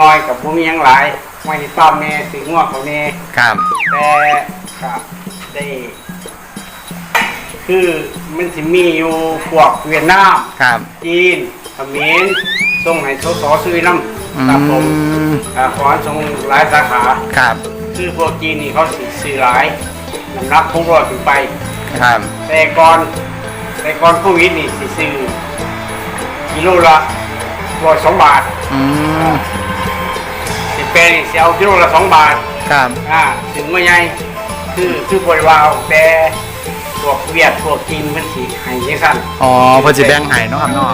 น้อยกับผู้มีหยังหลายไม่ได้ต้อมแม่สิง่วงเขาแน่ครับ แต่ก็ได้ คือมันสิมีอยู่พวกเวียดนามครับ จีนเขมรส่งให้สสซื้อน้อืำครับผมม อ่าขอส่งหลายสาขา ครับ คือพวกจีนนี่เขาสิซื้อหลายน้ำหนักคงรอดถึงไป ครับ แต่ก่อนแต่ก่อนโควิดนี่สิซื้อกิโลละร้อยสองบาท อืม สิเปนี่สิเอากิโลละสองบาทครับอ่าถึงว่าไงคือคือบริวารแต่พวกเวียดพวกจีนมันสิให้ยังสั้นอ๋อเพิ่นสิแบ่งให้เนาะครับเนาะ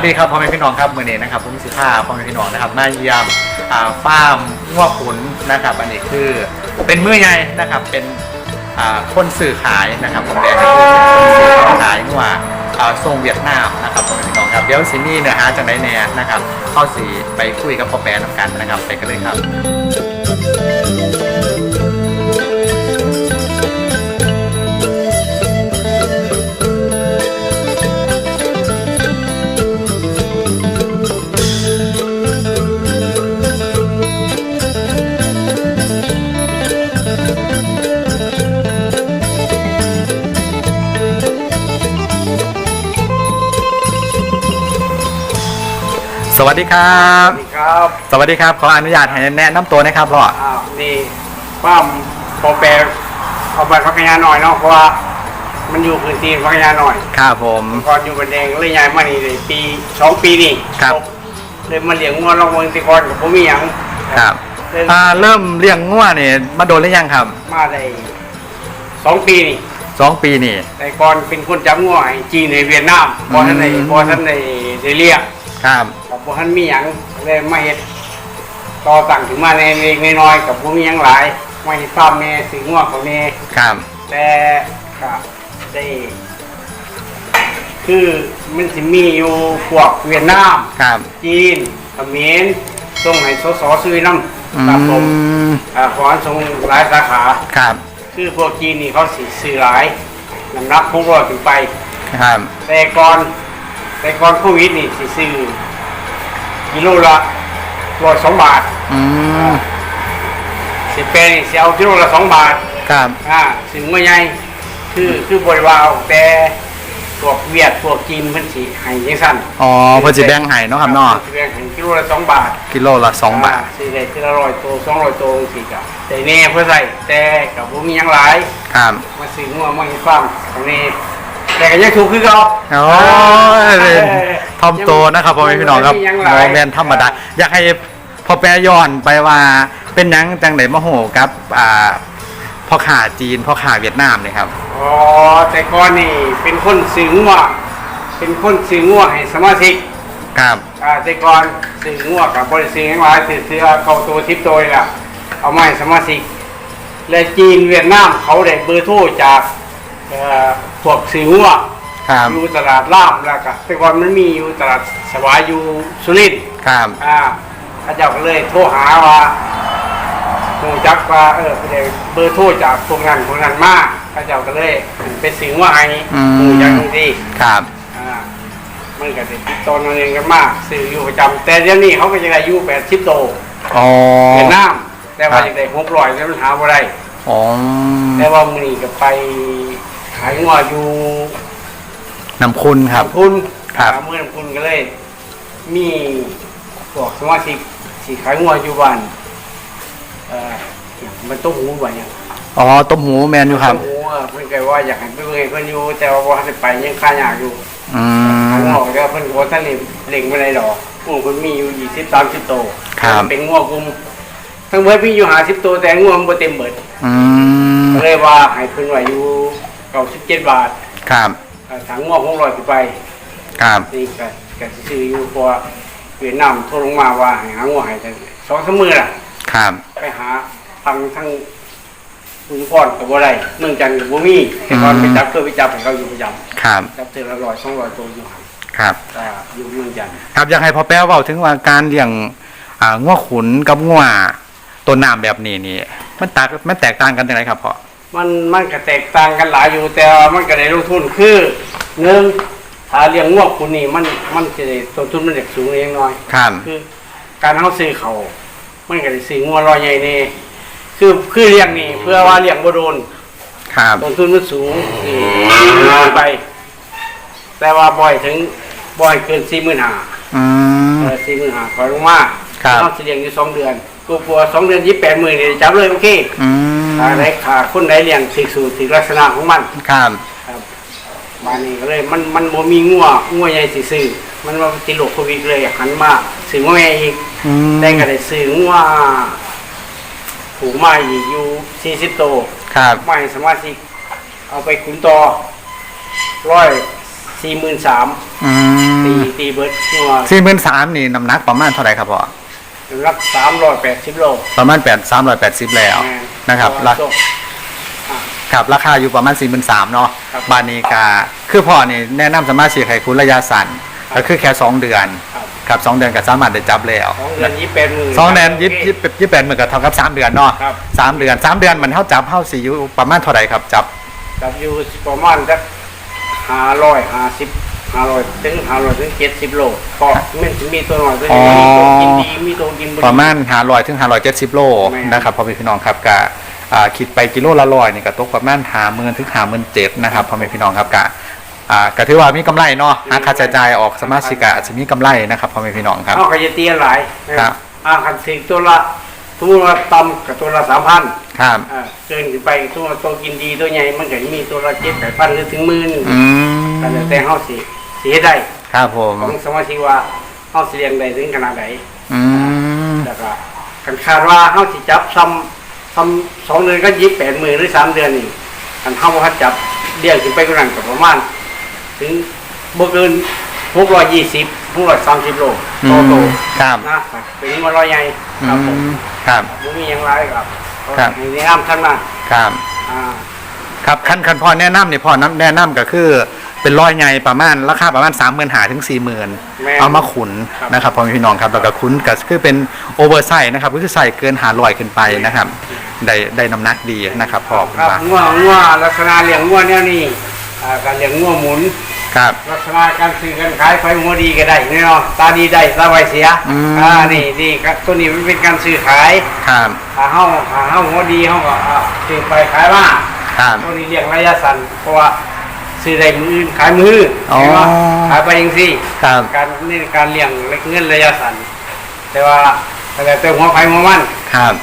วัสดีครับพ่อแม่พี่น้องครับมือนี้นะครับผมสิท่าพ่อแม่พี่น้องนะครับมาเยี่ยมอ่าฟาร์มงัวขุนนะครับ อันนี้คือเป็นมือใหญ่นะครับเป็นคนสื่อขายนะครับผมแดงก็คือเป็นคนสื่อขายงัวอ่าทรงเวียดนามนะครับพ่อแม่พี่น้องครับเดี๋ยวสินี่เนื้อหาจังไดแน่นะครับ เข้าสีไปคุยกับพ่อแปรน้ำกันนะครับไปกันเลยครับ สวัสดีครับสวัสดีครับสวัสดีครับ ขออนุญาตให้แนะนำตัวนะครับพ่ออ้าวนี่ป้ามพอแปลเอาไปพักยาหน่อยเนาะเพราะว่ามันอยู่พื้นที่พักยาหน่อยครับผม ก่อนอยู่บันแดงเลยย้ายมานี่เลยปีสองปีนี่ครับ เลยมาเลี้ยงงัวลองเมืองแติกอนกับผมมีหยังครับเลยอ่าเริ่มเลี้ยงงัวเนี่ยมาโดนหรือยังครับมาได้สองปีนี่สองปีนี่ แต่ก่อนเป็นคนจับงัวให้จีนในเวียดนามพอท่านในอืม พอท่านในได้เรียก ครับกับพอท่านมีหยังเลยมาเฮ็ดต่อตั้งถึงมาในเล็กๆน้อยๆกับผมมีหยังหลายไม่ได้ต้อมแม่สิงัวเขาแน่ครับแต่ก็ได้ คือมันสิมีอยู่พวกเวียดนามครับจีนเขมรส่งให้สสซื้อน้อืำครับผมมอ่าขอส่งหลายสาขาครับ คือพวกจีนนี่เขาสิซื้อหลายน้ำหนักคงรอดถึงไปครับแต่ก่อน แต่ก่อนโควิดนี่สิซื้อกิโลละร้อยสองบาทอืมสิเปนี่สิเอากิโลละสองบาทครับอ่าถึงว่าไงคือคือบริวารแต่พวกเวียดพวกจีนเพิ่นสิให้ยังสั้นอ๋อเพิ่นสิแบ่งให้เนาะครับเนาะสิแบ่งให้กิโลละสองบาท กิโลละสองบาทสิได้ทีละร้อยตัวสองร้อยตัวสิกับแต่แน่เพื่อใส่แต่กับผมมีหยังหลายครับมาซื้องัวมาให้ฟังตรงนี้ แต่ก็ยังถูกคือเขา โอ้ยทอมโตนะครับพ่อแม่พี่น้องครับยังโมหลายเมนธรรมดาอยากให้พ่อแปรย้อนไปว่าเป็นหยังจังไดมาโหกับอ่าพ่อขาจีนพ่อขาเวียดนามเลยครับ อ๋อแต่ก่อนนี่เป็นคนซื้องัวเป็นคนซื้องัวให้สมาชิกครับ อ่าแต่ก่อนซื้องัวกับบริษัททั้งหลายซื้อเสื้อเข้าตัวทิปตัวนี่ล่ะเอามาให้สมาชิกและจีนเวียดนามเขาได้เบอร์โทรจากเอ่อ พวกซื้องัวครับอยู่ตลาดล่ามแล้วก็แต่ก่อนมันมีอยู่ตลาดสวายอยู่สุรินทร์ครับอ่าพระเจ้าก็เลยโทรหาว่าโทรจักว่าเออไปได้เบอร์โทรจากพวกนั้นพวกนั้นมาพระเจ้าก็เลยไปสิงว่าไอ้อืมหมู่จังที่ครับอ่ามันก็จะติดต่อนั่นเองกันมากสื่ออยู่ประจำแต่เดี๋ยวนี้เขาก็จะได้อยู่แปดสิบโตอ๋อเวียดนามแต่ว่าครับจะได้หกร้อยแล้วมันหาบ่ได้อ๋อแต่ว่ามือนี้ก็ไป ขายงัวอยู่น้ำคุณครับลำพุนครับอ่าเมื่อลำพุนก็เลย มีพวกสมาชิกสีขายงัวอยู่บ้านเอ่ออย่างมันต้องหูว่าอย่างอ๋อต้มหูแมนอยู่ครับต้องหูอะเพิ่นก็ว่าอยากให้ไปเบิ่งให้เพิ่นอยู่แต่ว่าบ่ทันได้ไปยังค่ายากอยู่อืทางมนอกก็เพิ่นบ่ทันได้เล็งบ่ได้ดอกงูเพิ่นมีอยู่20 30โตวครับ เป็นงัวกลุ่มทั้งเบิดมีอยู่50ตัวแต่งัวมันบ่เต็มเบิดอืม ก็เลยว่าให้เพิ่นไว้อยู่ 97บาทครับอ่าถังงัว600ขึ้นไปครับนี่ก็ก็สิซื้ออยู่เพราะว่าเวียดนามโทรลงมาว่าให้หางัวให้จังสองสามมือล่ะ ครับไปหาทางทั้งบุญพรกับอะไรเมืองจันทร์กับบุมีแต่ก่อนไปจับเคยไปจับให้เขาอยู่ประจครับำจับเตือนละร้อยสองร้อยตัวอยู่หันครับ แต่อยู่เมืองจันทร์ครับอยากให้พ่อแป้วเว้าถึงว่าการเลี้ยงอ่างัวขุนกับงัวตัวน้ำแบบนี้นี่มันตากมันแตกต่างกันยังไงครับพ่อ มันมันก็แตกต่างกันหลายอยู่แต่ว่ามันก็ได้ลงทุนคือหนึ่งถ้าเลี้ยงงวกคุณนี่มันมันจะได้ต้นทุนมันเด็กสูงเล็กน้อยครับ คือ การเขาซื้อเขามันก็ได้ซื้องัวรอยใหญ่นี่คือคือเลี้ยงนี่เพื่อว่าเลี้ยงบ่โดนครับต้นทุนมันสูงนี่ไป แต่ว่าบ่อยถึงบ่อยเกินสี่หมื่นห้าอืมสี่หมื่นห้าขอลงมาครับต้องเลี้ยงอยู่สองเดือนกูกลัวสองเดือนยี่แปดหมื่นนี่จับเลยโอเค อืม ถ้าได้ขาคนใดเลี้ยงสิสูตรสิลักษณะของมันครับครับมานี่ก็เลยมันมันบ่มีงัวงัวใหญ่สิซื้อมันว่าติดโรคโควิดเลยหันมาซื้องัวแม่อีกอืมได้ก็ได้ซื้องัวผูกมาอีกอยู่สี่สิบโตวครับไม่สามารถสิเอาไปขุนต่อร้อยสี่หมื่นสามอืตีมตีเบิร์ดงัวสี่หมื่นสามนี่น้ำหนักประมาณเท่าไหร่ครับพ่อรับสามร้อยแปดสิบโลประมาณแปดสามร้อยแปดสิบแล้ว นะครับราราคาอะครับราคาอยู่ประมาณสี่หมื่นสามเนาะครับบานีกาคือพ่อนี่แนะนำสมาชิกให้คุณระยะสั้นก็คือแค่สองเดือนครับครับสองเดือนก็สามารถได้จับแล้วสองเดือนยี่แปดหมื่นสองเดือนยี่ยี่ยี่แปดหมื่นก็เท่ากับสามเดือนเนาะครับสามเดือนสามเดือนมันเท่าจับเท่าสี่อยู่ประมาณเท่าไหร่ครับจับกับอยู่ประมาณสักห้าร้อยห้าสิบ ห้าร้อยถึงห้าร้อยถึงเจ็ดสิบโลก็มันจะมีตัวหน่อยตัวนี้มีตัวกินดีมีตัวกินบ่ดี ประมาณหาร้อยถึงหาร้อยเจ็ดสิบโลแม่น นะครับพ่อแม่พี่น้องครับกะอ่าคิดไปกิโลละร้อยนี่ก็ตกประมาณหาหมื่นถึงหาหมื่นเจ็ดนะครับพ่อแม่พี่น้องครับกะอ่าก็ถือว่ามีกำไรเนาะหาค่าใช้จ่ายออกสมาชิกะอาจจะมีกำไรนะครับพ่อแม่พี่น้องครับ เอาขยะเตียหลายนะครับอ่าคันสิตัวละตัวละต่ำกับตัวละสามพันครับอ่าเกินขึ้นไปตัวตัวกินดีตัวใหญ่มันก็มีตัวละเจ็ดแปดพันหรือถึงหมื่นอืมก็แล้วแต่เฮาสิสิ เฮ็ดได้ครับผม ของสมาชิกว่าเฮาสิเลี้ยงได้ถึงขนาดไหนอืมแล้วก็คันคาดว่าเฮาสิจับซ้ำซ้ำสองเดือนก็ยิบแปดหมื่นหรือสามเดือนนี่คันเฮาบ่ทันจับเลี้ยงขึ้นไปกว่านั้นก็ประมาณ ถึงบ่เกิน620 630โลอืต่อโตมครับ นะเป็นมาลอยใหญ่ครับผมอืมครับ บ่มีหยังหลายครับครับ ในน้ำท่านมาครับ อ่า ครับขั้นขั้นพ่อแนะนำนี่พ่อน้ำแนะนำก็คือ เป็นร้อยไงประมาณราคาประมาณสามหมื่นหาถึงสี่หมื่นแม่เอามาขุนครับนะครับพ่อแม่พี่น้องครับแล้วก็ขุนก็คือเป็นโอเวอร์ไซส์นะครับก็คือใส่เกินหาลอยขึ้นไปนะครับได้ได้น้ำหนักดีนะครับพ่อคุณครับว่างัวงัวลักษณะเลี้ยงงัวเนี่ยนี่อ่าการเลี้ยงงัวหมุน ครับ ลักษณะการซื้อการขายไฟหัวดีก็ได้แน่นอนตาดีได้ตาไวเสียอืม อ่านี่นี่ครับตัวนี้มันเป็นการซื้อขายครับถ้าเฮาถ้าเฮาหัวดีเฮาก็อ่าซื้อไปขายมาครับตัวนี้เลี้ยงระยะสั้นเพราะว่า ซื้อได้มืออื่นขายมืออ๋อ เห็นปะขายไปเองสิครับการนี่การเลี้ยงเงินระยะสั้นแต่ว่าแต่แล้วแต่หัวไฟหัวมัน ครับ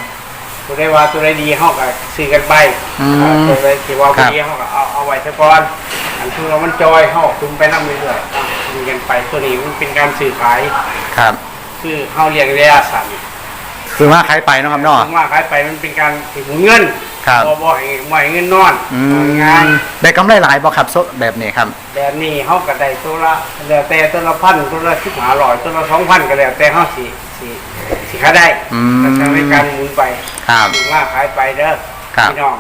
ตัวใดว่าตัวใดดีเฮาก็ซื้อกันไปอืมอ่าตัวใดที่ว่าครับ่บดีเฮาก็เอาเอาไว้ซะก่อนอันที่ว่ามันจอยเฮาคุมไปนำเรื่อยๆอะมีกันไปตัวนี้มันเป็นการซื้อขายครับคือเฮาเลี้ยงระยะสั้นคือว่าใครไปเนาะครับเนาะ ถึงว่าขายไปมันเป็นการถือหมุนเงิน ครับบ่บ่ให้บ่ให้เงินนอนอืงานมได้กำไรหลายบ่ครับโซแบบนี้ครับ แบบนี้เฮาก็ได้ตัวละแล้วแต่ตัวละพันตัวละสิบห้าร้อยตัวละสองพันก็แล้วแต่เฮาสิสิสิขายได้อืมแต่ในการหมุนไปครับ ถึงว่าขายไปเด้อครับ พี่น้อง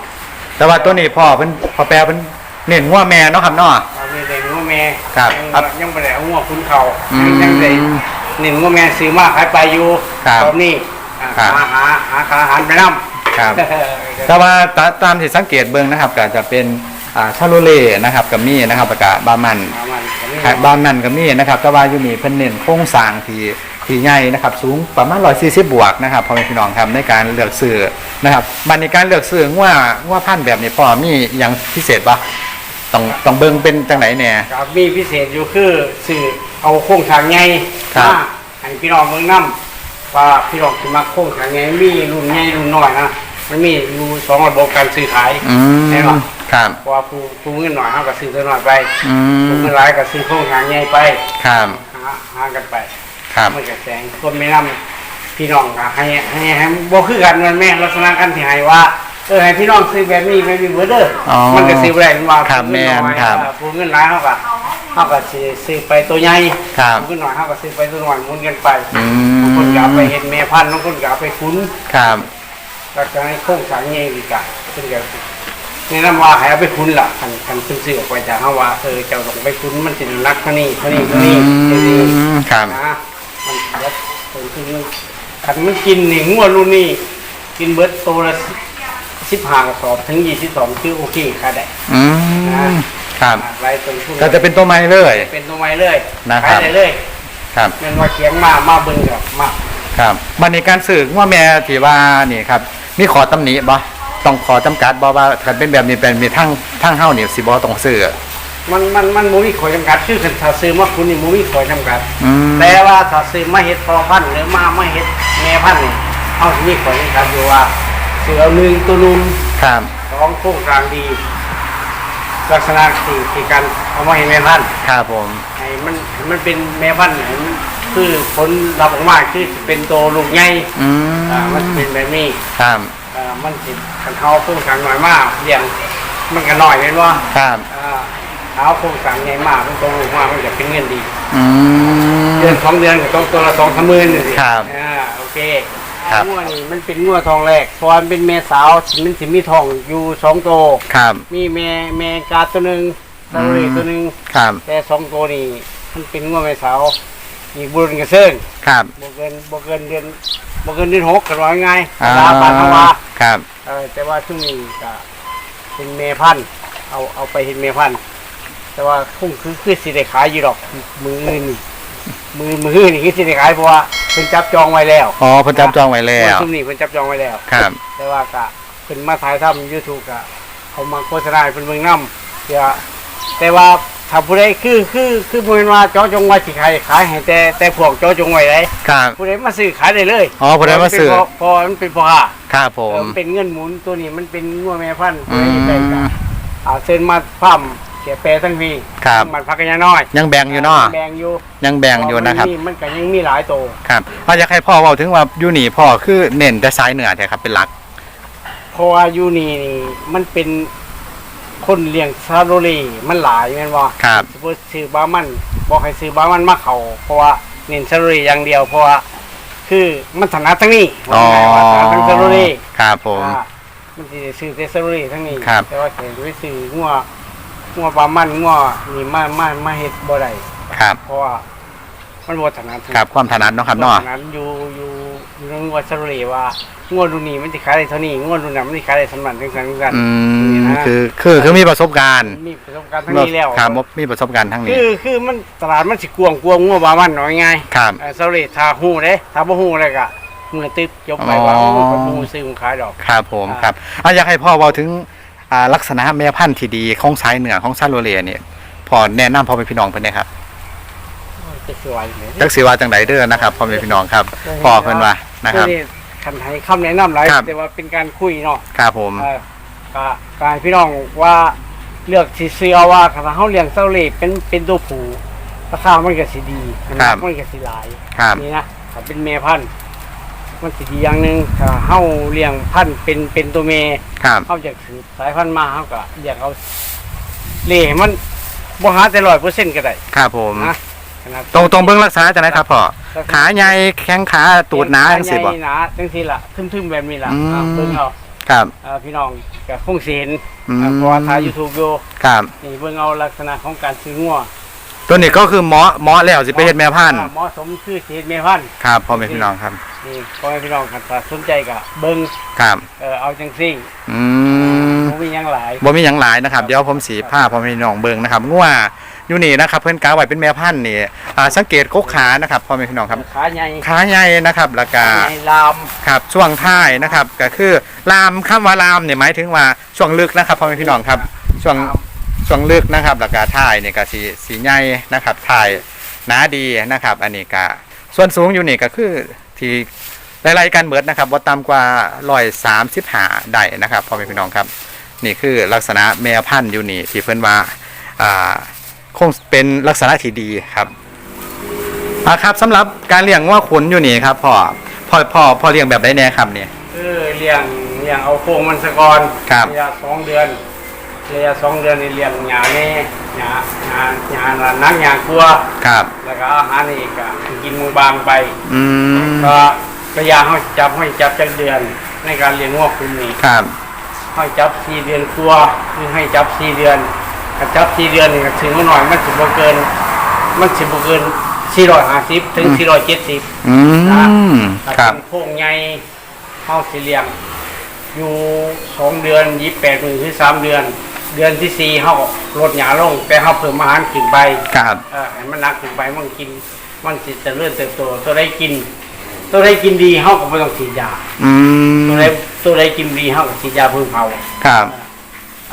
แต่ว่าตัวนี้พ่อเพิ่นพ่อแปลเพิ่นเน้นงัวแม่เนาะครับเนาะเรามีแต่งัวแม่ครับยังครับยังบ่ได้เอางัวคุณเขาอืมยังได้เน้นงัวแม่ซื้อมาขายไปอยู่ครับตอนนี้อ่าครับ หาหาหาอาหารไปนำ ครับ แต่ว่าตาตามที่สังเกตเบิ่งนะครับ ก็จะเป็นอ่าชาโลเล่นะครับกับมีนะครับแล้วก็บามันหามันก็มีครับบามันกับมีนะครับแต่ว่าอยู่นี่เพิ่นเน้นโครงสร้างที่ที่ใหญ่นะครับสูงประมาณ140 บวกนะครับพ่อแม่พี่น้องครับในการเลือกซื้อนะครับบัดในการเลือกซื้อว่าว่าพันธุ์แบบนี้พ่อมีหยังพิเศษบ่ต้องต้องเบิ่งเป็นจังไหนแหน่ครับมีพิเศษอยู่คือสื่อเอาโค้งทางใหญ่ครับมาให้พี่น้องเมืองน้ำว่าพี่น้องที่มาโค้งทางใหญ่มีรุ่นใหญ่รุ่นน้อยนะ มันมีอยู่สองระบบการซื้อขายอืใช่มปะครับ เพราะว่าผู้ผู้เงินหน่อยเขาก็ซื้อตัวน้อยไปอืผู้มเงินหลายก็ซื้อโค้งทางใหญ่ไปครับหาหากันไปครับมันก็แสงคนไม่นำพี่น้องก็ให้ให้ให้บ่คือกันมันแม่นลักษณะกันที่ให้ว่าเออให้พี่น้องซื้อแบบนี้แบบนี้เบิดเด้อออมันก็ซื้อบ่ได้มันว่าครับผู้เงินน้อยแม่นครับเออผู้เงินหลายเขาก็เฮาก็สิซื้อไปตัวใหญ่ ครับบางคนหน่อยเฮาก็ซื้อไปตัวน้อยหมุนกันไปอืบางคนก็เอาไปมเฮ็ดแม่พันธุ์บางคนก็เอาไปคุ้นครับ แล้วก็ให้โครงสร้างใหญ่อีกอะเพิ่นก็แนะนำว่าให้เอาไปคุ้นล่ะคันคันเพิ่นซื้อออกไปจากเฮาว่าเออเจ้าต้องไปคุ้นมันสิได้รักเท่านี้เท่านี้เท่านี้เท่านี้อืมครับนะมันลดต้นทุนมันคันมันกินนี่งัวรุ่นนี้กินเบิดตัวละ15กระสอบถึง22คือโอเคค่าได้อืมครับรายต้นทุนก็จะเป็นตัวไม้เลย เป็นตัวไม้เลยนะครับขายได้เลยครับเงินว่าเขียงมามาเบิ่งกับมาครับบันในการสื่อว่าแม่ที่ว่านี่ครับ มีขอตำหนิบ่ต้องขอจำกัดบ่ว่าถ้าเป็นแบบนี้เป็นมีทั้งทั้งเฮานี่สิบ่ต้องซื้อมันมันมันมูมีขอจำกัดคือคันถ้าซื้อมาคุณนี่มูมีขอจำกัดอืมแต่ว่าถ้าซื้อมาเฮ็ดพอพันธุ์หรือมามาเฮ็ดแม่พันธุ์นี่เฮาสิมีขอจำกัดอยู่ว่าซื้อเอาหนึ่งตัวนุ่มครับสองโครงสร้างดี ลักษณะที่ที่การเอามาให้แม่พันธุ์ครับผมให้มันให้มันเป็นแม่พันธุ์ให้มัน คือผลลัพธ์ออกมาคือสิเป็นตัวลูกใหญ่อืมอ่ามันสิเป็นแบบนี้ครับอ่ามันสิคันเฮาโครงสร้างน้อยมากเลี้ยงมันก็น้อยแม่นบ่ครับอ่าเท้าโครงสร้างใหญ่มากมันโตลงมามันจะเป็นเงินดี อืม เดือนสองเดือนก็ต้องตัวละสองสามหมื่นนี่สิครับอ่าโอเคครับ งัวนี่มันเป็นงัวทองแรกเพราะมันเป็นแม่สาวมันสิมีทองอยู่สองตัว ครับ มีแม่แม่กาตัวหนึ่งซาโรเรตัวหนึ่งครับแต่สองตัวนี่มันเป็นงัวแม่สาว อีกบุญกระเซิงครับ บ่เกินบ่เกินเดือนบ่เกินเดือนหกกันว่าง่ายอ่าลาปานทวาครับเออแต่ว่าช่วงนี้ก็เป็นเมพันธุ์เอาเอาไปเห็นเมพันธุ์แต่ว่าคงคือคือสิได้ขายอยู่ดอก มือนี่มือมือนี่คือสิได้ขายเพราะว่าเพิ่นจับจองไว้แล้วอ๋อเพิ่นจับจองไว้แล้ว ช่วงนี้เพิ่นจับจองไว้แล้ว ครับ แต่ว่าก็เพิ่นมาถ่ายทำ YouTube ก็เขามาโฆษณาให้เพิ่นเบิ่งนํเดี๋ยวแต่ว่าถ้าผู้ใดคือคือคือบ่แม่นว่าเจาะจงไว้สิขายขายให้แต่แต่พวกเจาะจงไว้ได้ครับ ผู้ใดมาซื้อขายได้เลยอ๋อผู้ใดมาซื้อ เพราะมันเป็นพ่อค้าครับผเออมมันเป็นเงินหมุนตัวนี้มันเป็นงัวแม่พันธุ์อืตัวมนี้ได้ก็อ่าเซ็นมาพร่ำเสียแปรทั้งพี่ครับ มันพักกันยาน้อยยังแบ่งอยู่เนาะแบ่งอยู่ยังแบ่งอยู่นะครับเพามันมีมันก็ยังมีหลายโตวครับเอาอยากให้พ่อเว้าถึงว่าอยู่นี่พ่อคือเน้นแต่สายเหนือใช่ครับเป็นหลัก เพราะว่าอยู่นี่นี่มันเป็น คนเลี้ยงซาโรลีมันหลายแม่นบ่ครับสมมุติซื้อบามันบอกให้ซื้อบามันมาเขาเพราะว่าเน้นซาโรลีอย่างเดียวเพราะว่าคือมันถนัดทั้งนี้อ๋อว่าถนัดทั้งซาโรลีครับผมอ่ามันสิได้ซื้อแต่ซาโรลีทั้งนี้ครับแต่ว่าแข่งไปซื้องัวงัวบามันงัวนี่มามามาเฮ็ดบ่ได้ครับ เพราะว่ามันบ่ถนัดครับความถนัดเนาะครับเนาะถนัดอยู่อยู่อยู่ใน งัวซาโรลีว่างวดรุ่นนี้มันสิขายได้เท่านี้งวดรุ่นนั้นมันสิขายได้สำนันจังซั่นจังซั่นอืนี่มนะคือคือคือมีประสบการณ์มีประสบการณ์ทั้งนี้แล้วครับมีประสบการณ์ทั้งนี้ คือคือมันตลาดมันสิกวางกวางงัวบามันน้อยง่ายครับเอ่อซาโรลีถ้าฮู้เด้ถ้าบ่ฮู้เลยก็มือตึ๊บยกไปว่าอ๋อโอ้ยบ่ฮู้ซื้อของขายดอกครับผมอ่าครับเอาอยากให้พ่อเว้าถึงอ่าลักษณะแม่พันธุ์ที่ดีของสายเหนือของซาโลเลียเนี่ยพ่อแนะนำพ่อเป็นพี่น้องเพิ่นได้ครับ จะสวยเลยจักสิว่าจังไดเด้อนะครับพ่อเป็นพี่น้องครับพ่อเพิ่นว่านะครับคันให้คำแนะนำหลายครับ แต่ว่าเป็นการคุยเนาะครับผมเอ่อก็การพี่น้องว่าเลือกสิเสือว่าถ้าเฮาเลี้ยงเซาเล่เป็นเป็นตัวผู้ราคามันก็สิดีมันมันก็สิหลาย ครับนี่นะถ้าเป็นแม่พันธุ์มันสิดีอย่างหนึงถ้าเฮาเลี้ยงพันธุ์เป็นเป็นตัวแม่ครับเฮาจะสืบสายพันธุ์มาเฮาก็เลี้ยงเอาเล่ให้มันบ่หาแต่100%ก็ได้ครับผมนะ ขนาดตรงตรงเบิ่งรักษาจังไดครับพ่อขาใหญ่แข้งขาตูดหนาจังซี่บ่ใหญ่หนาจังซี่ล่ะทึมๆแบบนี้ล่ะอืมอ่าเบิ่งเอาครับอ่าพี่น้องก็คงสิเห็นอืมอ่าเพราะว่าถ่าย YouTube อยู่ครับนี่เบิ่งเอาลักษณะของการซื้องัวตัวนี้ก็คือหมอหมอแล้วสิไปเฮ็ดแม่พันธุ์อ่าเหมาะสมคือสิเฮ็ดแม่พันธุ์ครับพ่อแม่พี่น้องครับนี่พ่อแม่พี่น้องคันถ้าสนใจก็เบิ่งครับเออเอาจังซี่อืมบ่มีหยังหลายบ่มีหยังหลายนะครับ เดี๋ยวผมสีผ้าพ่อแม่พี่น้องเบิ่งนะครับงัว อยู่นี่นะครับเพิ่นกาไว้เป็นแม่พันธุ์นี่อ่าสังเกตกกขานะครับพ่อแม่พี่น้องครับขาใหญ่ขาใหญ่นะครับแล้วก็ใหญ่ลามครับช่วงท้ายนะครับก็คือลามคำว่าลามเนี่ยหมายถึงว่าช่วงลึกนะครับพ่อแม่พี่น้องครับช่วงช่วงลึกนะครับแล้วก็ท้ายเนี่ยก็สีสีใหญ่นะครับท้ายหนาดีนะครับ อันนี้ก็ส่วนสูงอยู่นี่ก็คือที่ไล่ๆกันเบิดนะครับว่าต่ำกว่า135ได้นะครับพ่อแม่พี่น้องครับ นี่คือลักษณะแม่พันธุ์อยู่นี่ที่เพิ่นว่าอ่า คงเป็นลักษณะที่ดีครับอ่าครับสำหรับการเลี้ยงว่าขุนอยู่นี่ครับพ่อพ่อพ่อพ่อเลี้ยงแบบไดแน่ครับเนี่ย คือเลี้ยงเลี้ยงเอาโครงมันซะก่อนครับ ระยะสองเดือนระยะสองเดือนนี่เลี้ยงหญ้าแน่หญ้าหญ้าหญ้าละนักหญ้ากลัว ครับ แล้วก็อาหารนี่ก็กินมือบางไป อืมก็ระยะเขาจับให้จับจักเดือน ในการเลี้ยงงอกคุณนี่ครับ ให้จับสี่เดือนกลัวหรือให้จับสี่เดือน ถ้าจับสี่เดือนนี่ก็ถึงมาหน่อยมันสิบ่เกิน มันสิบ่เกินสี่ร้อยห้าสิบถึงสี่ร้อยเจ็ดสิบอืมถ้าครับเป็นโค้งใหญ่เฮาสิเลี้ยงอยู่สองเดือนยี่สิบแปดหรือสามเดือน เดือนที่สี่เฮาก็ลดหยาลง แต่เฮาเพิ่มอาหารกินไปครับเออให้มันหนักกินไปมันกิน มันสิเจะเลื่อนเติบโตตัวได้กิน ตัวได้กินดีเฮาก็บ่ต้องฉีดยาอืมตัวได้ตัวได้กินดีเฮาก็ฉีดยาเพิ่มเผาครับ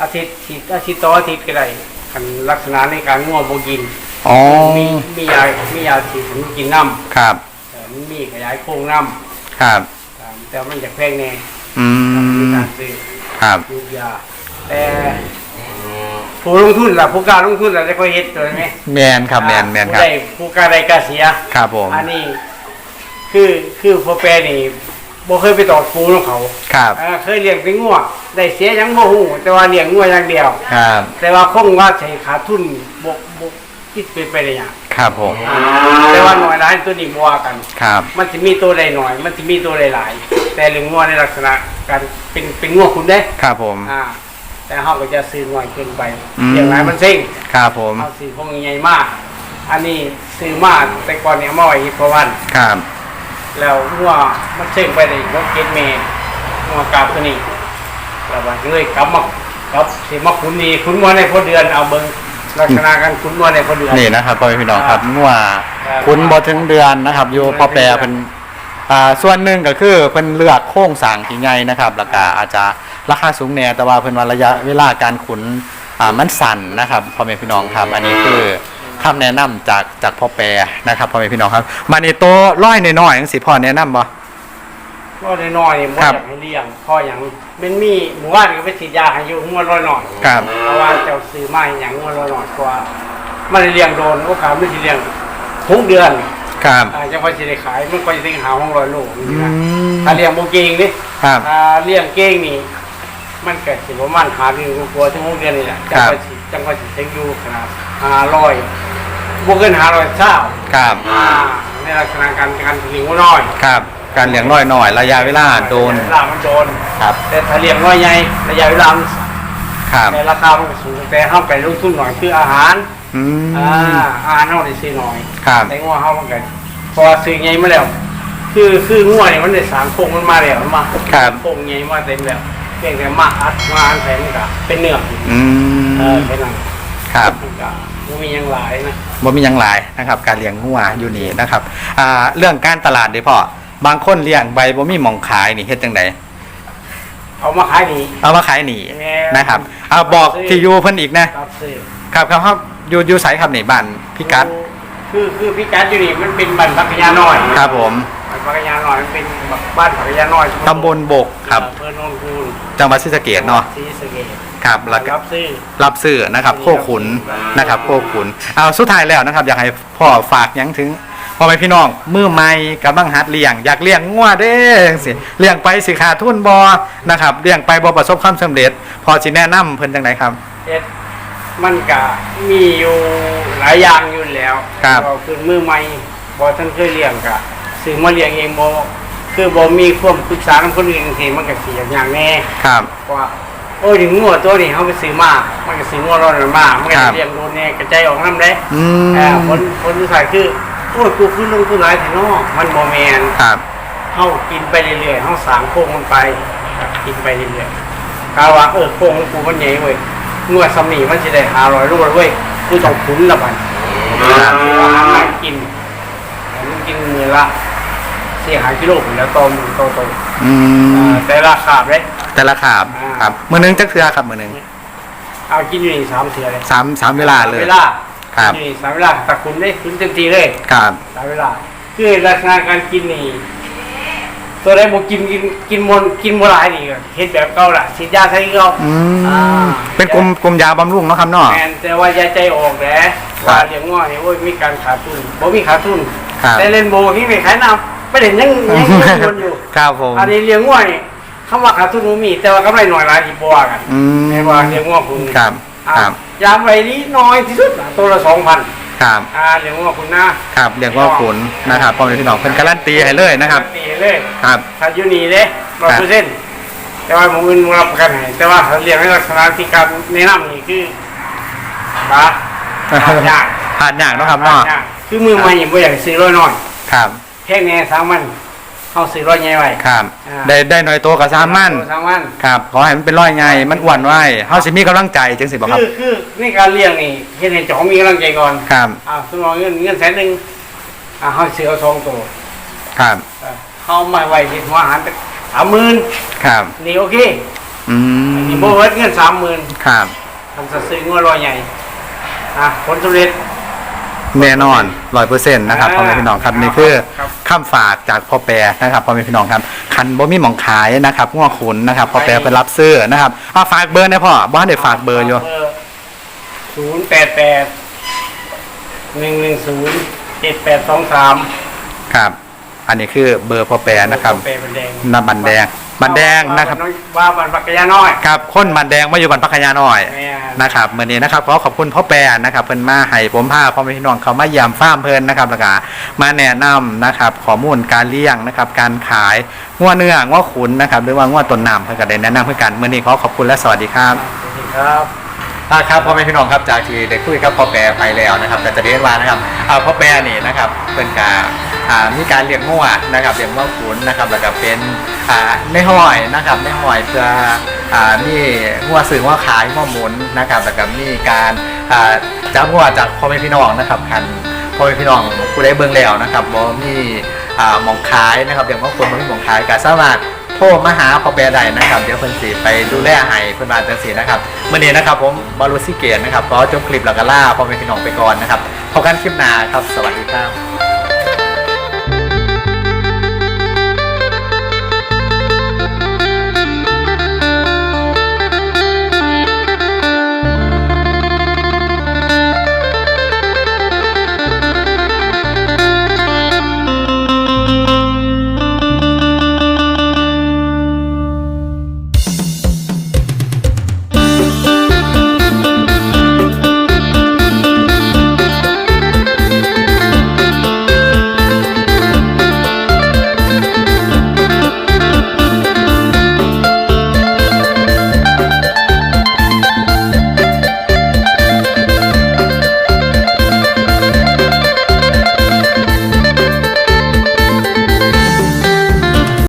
อาทิตย์ฉีดอาทิตย์ต่ออาทิตย์ก็ได้คันลักษณะในการง่วงบ่กินอ๋อมีมียามียาฉีดให้มันกินน้ำครับเออมันมีขยายโครงน้ำครับอ่าแต่มันจะแพงแน่อืมีมการซื้อครับยูยาแต่ผู้ลงทุนล่ะผู้กล้ารลงทุนล่ะได้ก็เฮ็ดตัวนี้แมนครับแมนแมนครับผู้ได้ผู้กล้าได้กล้าเสียครับผมอันนี้ คือคือพ่อแปรนี่บ่เคยไปตอดปูของเขาครับอ่าเคยเลี้ยงเป็นงัว ได้เสียหยังบ่ฮู้แต่ว่าเลี้ยงงัวอย่างเดียว ครับ แต่ว่าคงว่าใช้ขาดทุนบ่บ่คิดเป็นไปได้หยังครับผมอ่าแต่ว่าหน่อยหลายตัวนี้บ่ว่ากัน ครับ มันจะมีตัวใดหน่อย มันจะมีตัวใดหลาย แต่เรื่องงัวในลักษณะการเป็นเป็นงัวคุณได้ ครับผม อ่า แต่เขาก็จะซื้อหน่อยเกินไปอืม อย่างไรมันเซ็งครับผมเขาซื้อพวกใหญ่มาก อันนี้ซื้อมาแต่ก่อนเนี่ยเอามาไว้ที่ประวัน ครับ แล้วงัวมันเซ็งไปเลยรถเก็ตเมย์งัวกราบตัวนี้ แล้ววันเลยกลับมาครับสิมาคุณนี่คุณงัวในพอเดือนเอาเบิ้งลักษณะการคุณงัวในพอเดือน นี่นะครับพ่อแม่พี่น้องครับงัวอ่าคุณบอถึงเดือนนะครับอยู่พอแปรเพิ่นอ่าส่วนหนึ่งก็คือเพิ่นเลือกโค้งสร้างที่ใหญ่นะครับแล้วก็อาจจะราคาสูงแน่แต่ว่าเพิ่นว่าระยะเวลาการขุนอ่ามันสั้นนะครับพ่อแม่พี่น้องครับ อันนี้คือคำแนะนำจากจากพ่อแปรนะครับพ่อแม่พี่น้องครับมาในโตวร้อยน้อยๆจังสิพ่อแนะนำบ่ ก็น้อยๆนี่มันครับอยากให้เลี้ยงเพ่ออย่างเป็นมีหมู่บ้านก็ไปฉีดยาให้อยู่งัวร้อยหน่อยครับ เพราะว่าเจ้าซื้อมาอย่างงัวร้อยหน่อยกว่ามันได้เลี้ยงโดนโอกาสไม่ได้เลี้ยงทุกเดือนครับอ่าจังว่าจะได้ขายมันก็จะได้หาห้องร้อยโลนี่อืนะมถ้าเลี้ยงโบเก่งนี่ครับ ถ้าเลี้ยงเก่งนี่มันเกิดสิประมาณหาเดือนกว่าถึงหกเดือนนี่แหละจังว่าสิจังว่าสิเซ็งอยู่ขนาดห้าร้อยบวกเกินห้าร้อยเช้าครับ อ่าในลักษณะการการเลี้ยงวัวน้อย ครับ การเลี้ยงน้อยหน่อยระยะเวลาโดนระยะเวลามันโดนครับแต่ถ้าเลี้ยงน้อยใหญ่ระยะเวลามันครับแต่ราคามันก็สูงแต่ห้าไปลงทุนหน่อยคืออาหารอือ่ามอาหารเขาได้ซื้อหน่อยครับแต่งัวเขามันก็พอซื้อใหญ่มาแล้ว คือคืองัวเนี่ยมันได้สามโครงมันมาแล้วมันมาครับโครงใหญ่มาเต็มแล้วเพียงแต่มาอัดมาอันแทนมันก็เป็นเนื้ออืเออมแค่นั้นครับมันก็บ่มีหยังหลายนะบ่มีหยังหลายนะครับ การเลี้ยงงัวอยู่นี่นะครับอ่าเรื่องการตลาดเด้อพ่อ บางคนเลี้ยงใบบ่มีหมองขายนี่เฮ็ดจังไดเอามาขายดี เอามาขายหนีแม่นะครับเอาบอกที่อยู่เพิ่นอีกนะครับซื้อครับครับครับอยู่อยู่ไสครับนี่บ้านพี่กัดคือคือพี่กัดอยู่นี่มันเป็นบ้านพักยาน้อยครับผมบ้านพักยาน้อยมันเป็นบ้านพักยาน้อยตำบลบกครับ อำเภอโนนคูนจังหวัดศรีสะเกษเนาะศรีสะเกษครับแล้วก็ รับซื้อ รับซื้อนะครับโคขุนนะครับโคขุนเอาสุดท้ายแล้วนะครับ อยากให้พ่อฝากหยังถึง พ่อแม่พี่น้องมือใหม่กับบังหัดเลี้ยง อยากเลี้ยงงัวเด้จังสิเลี้ยงไปสิขาดทุนบ่นะครับเลี้ยงไปบ่ประสบความสำเร็จ พอสิแนะนำเพิ่นจังไดครับเอ็ดมันก็มีอยู่หลายอย่างอยู่แล้วครับเราคือมือใหม่บอท่านเคยเลี้ยงกะซื้อมาเลี้ยงเองบอคือบ่มีความปรึกษากับคนอื่นทีมันก็เสียอย่างแน่ครับว่าโอ้ยถึงงัวตัวนี้เขาไปซื้อมามันก็ซื้องัวร้อนมามันก็ครับเลี้ยงโดนแน่กระจายออกน้ำได้อืเอ่ามคนคนที่ใส่คือ โอ้ยกูขึ้นลงทุนหลายแต่นอมันบ่แมนครับเฮากินไปเรื่อยๆเฮาสร้างโครงมันไปครับกินไปเรื่อยๆกาว่าเออโครงของกูมันใหญ่เว้ยงวดสำนีมันสิได้500ลูกเลยเว้ยกูต้องขุนละบัดอาหารมันกินมันกินมือละสี่หากิโลผมแล้วโตมอโตโตอืมแต่ราคาเด้แต่ละขาบอ่าครับมื้อหนึงจักเทื่อครับมื้อหนึงเอากินอยู่นี่สามเถื่อเลยสามสามเวลาเลยเวลา ครับกินนี่สามเวลาตะคุณได้คุณเต็มทีเลยครับสามเวลา คือลักษณะการกินนี่ตัวใดบ่กินกินกินมนกินบ่หลายนี่ก็เฮ็ดแบบเก่าล่ะฉีดยาใส่เก่าอือ่ามเป็นกลุ่มกลุ่มยาบำรุงเนาะครับเนาะแม่นแต่ว่าอย่าใจออกแหละครับว่าเลี้ยงง้อนี่โอ้ยมีการขาดทุนบ่มีขาดทุนครับแต่เล่นโบนี่ไม่ขายน้ำไม่เล่นยังยังยังวนอยู่ครับผมอันนี้เลี้ยงง้อนี่คำว่าขาดทุนบ่มี แต่ว่ากำไรหน่อยหลายที่บ่ว่ากันอืมไม่ว่าเลี้ยงงัวคุณครับอะ ครับ ยามไว้นี้น้อยที่สุดอะตัวละ2,000ครับอ่าเลี้ยงงัวคุณนะครับเรียกว่าขุนนะครับพ่อแม่พี่น้องเพิ่นการันตีให้เลยนะครับตีเลยครับถ้าอยู่นี่เด้100%แต่ว่าหมู่อื่นบ่รับประกันให้แต่ว่าถ้าเลี้ยงในลักษณะที่การแนะนำนี่คือปลาทานยากผ่านอย่างเนาะครับเนาะคือมือใหม่ยังบ่อยากซื้อร้อยน้อยครับแค่แน่สามมัน เข้าซื้อร้อยใหญ่ไว้ครับอ่าได้ได้หน่อยโตกับสามมั่นสามมันครับขอให้มันเป็นร้อยไงมันอ้วนไว้เฮาสิมีกำลังใจจังสิบ่ครับคือคือในการเลี้ยงนี่เฮ็ดให้เจ้าของมีกำลังใจก่อนครับอ่าสมมติว่าเงินเงินแสนหนึ่งอ่าเขาซื้อเอาสองตัวครับอ่าเขามาไว้ที่หัวอาหารสามหมื่นครับนี่โอเคอืมนี่โบเวิร์ดเงินสามหมื่นครับทำซื้องัวรอยใหญ่อะผลสำเร็จ แน่นอนร้อยเปอร์เซ็นต์นะครับอ่าพ่อแม่พี่น้องครับนี่คือครับคำฝากจากพ่อแปรนะครับพ่อแม่พี่น้องครับคันบ่มีหมองขายนะครับง้อขุนนะครับพ่อแปรไปรับซื้อนะครับเอาฝากเบอร์นะพ่อบ้านได้ฝากเบอร์อยู่ศูนย์แปดแปดหนึ่งหนึ่งศูนย์เจ็ดแปดสองสามครับ อันนี้คือเบอร์พ่อแปรนะครับเปบันแดงน้ำบันแดง บันแดงนะครับ ว่าบันปักกะยาน้อยครับคนบันแดงมาอยู่บันพักยาน้อยแม่นนะครับเมื่อนี้นะครับขอขอบคุณพ่อแปรนะครับเพิ่นมาให้ผมพาพ่อแม่พี่น้องเขามาเยี่ยมฟาร์มเพิ่นนะครับแล้วก็มาแนะนำนะครับข้อมูลการเลี้ยงนะครับ การขายงัวเนื้องัวขุนนะครับ หรือว่างัวต้นน้ำเพิ่นก็ได้แนะนำเพื่อกันเมื่อนี้ขอขอบคุณและสวัสดีครับสวัสดีครับ อ่าครับพ่อแม่พี่น้องครับจากที่ได้คุยกับพ่อแปรไปแล้วนะครับแต่จะเรียกว่านะครับอ่าพ่อแปรนี่นะครับเป็นการอ่ามีการเลี้ยงงัวนะครับเลี้ยงงัวขุนนะครับแล้วก็เป็นอ่าในห้อยนะครับในห้อยเพื่ออ่ามีงัวสื่องัวขายงัวหมุนนะครับแล้วก็มีการอ่าจับงัวจากพ่อแม่พี่น้องนะครับคันพ่อแม่พี่น้องผู้ใดเบิ่งแล้วนะครับบ่มีอ่ามองขายนะครับเลี้ยงงัวขุนบ่มีมองขายก็สามารถ โทรมาหาพอแปรได้นะครับ เดี๋ยวเพิ่นสิไปดูแลให้เพิ่นมาจังซี่นะครับเมื่อนี้นะครับผมบารุสิเกตนะครับขอจบคลิปแล้วก็ล่าพ่อแม่พี่น้องไปก่อนนะครับพบกันคลิปหน้าครับสวัสดีครับ